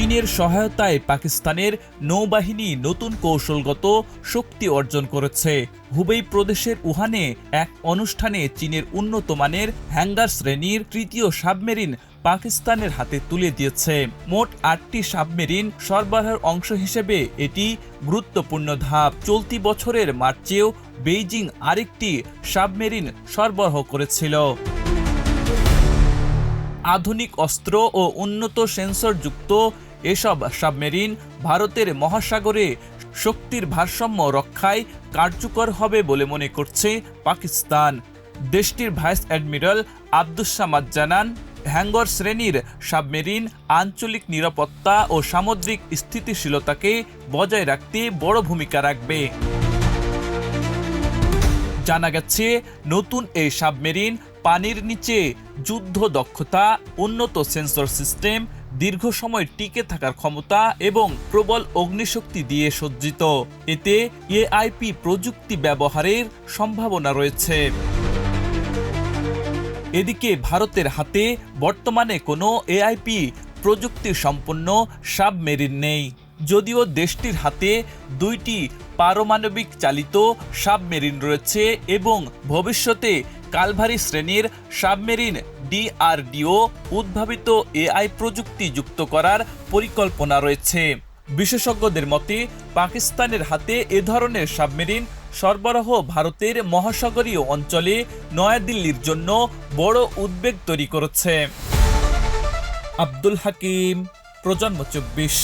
চীনের সহায়তায় পাকিস্তানের নৌবাহিনী নতুন কৌশলগত শক্তি অর্জন করেছে। হুবেই প্রদেশের উহানে এক অনুষ্ঠানে চীনের উন্নত মানের হ্যাঙ্গার শ্রেণির তৃতীয় সাবমেরিন পাকিস্তানের হাতে তুলে দিয়েছে। মোট আটটি সাবমেরিন সরবরাহের অংশ হিসেবে এটি গুরুত্বপূর্ণ ধাপ। চলতি বছরের মার্চেও বেইজিং আরেকটি সাবমেরিন সরবরাহ করেছিল। আধুনিক অস্ত্র ও উন্নত সেন্সরযুক্ত এসব সাবমেরিন ভারতের মহাসাগরে শক্তির ভারসাম্য রক্ষায় কার্যকর হবে বলে মনে করছে পাকিস্তান। দেশটির ভাইস অ্যাডমিরাল আব্দুস সামাদ জানান হ্যাঙ্গর শ্রেণির সাবমেরিন আঞ্চলিক নিরাপত্তা ও সামুদ্রিক স্থিতিশীলতাকে বজায় রাখতে বড় ভূমিকা রাখবে। জানা গেছে, নতুন এই সাবমেরিন পানির নিচে যুদ্ধ দক্ষতা উন্নত সেন্সর সিস্টেম দীর্ঘ সময় টিকে থাকার ক্ষমতা এবং প্রবল অগ্নিশক্তি দিয়ে সজ্জিত। এতে এআইপি প্রযুক্তি ব্যবহারের সম্ভাবনা রয়েছে। এদিকে ভারতের হাতে বর্তমানে কোনো এআইপি প্রযুক্তি সম্পন্ন সাবমেরিন নেই। যদিও দেশটির হাতে দুইটি পারমাণবিক চালিত সাবমেরিন রয়েছে এবং ভবিষ্যতে কালভারি শ্রেণির সাবমেরিন ডিআরডিও উদ্ভাবিত এআই প্রযুক্তি যুক্ত করার পরিকল্পনা রয়েছে। বিশেষজ্ঞদের মতে, পাকিস্তানের হাতে এ ধরনের সাবমেরিন সরবরাহ ভারতের মহাসাগরীয় অঞ্চলে নয়াদিল্লির জন্য বড় উদ্বেগ তৈরি করেছে। আব্দুল হাকিম, প্রজন্ম চব্বিশ।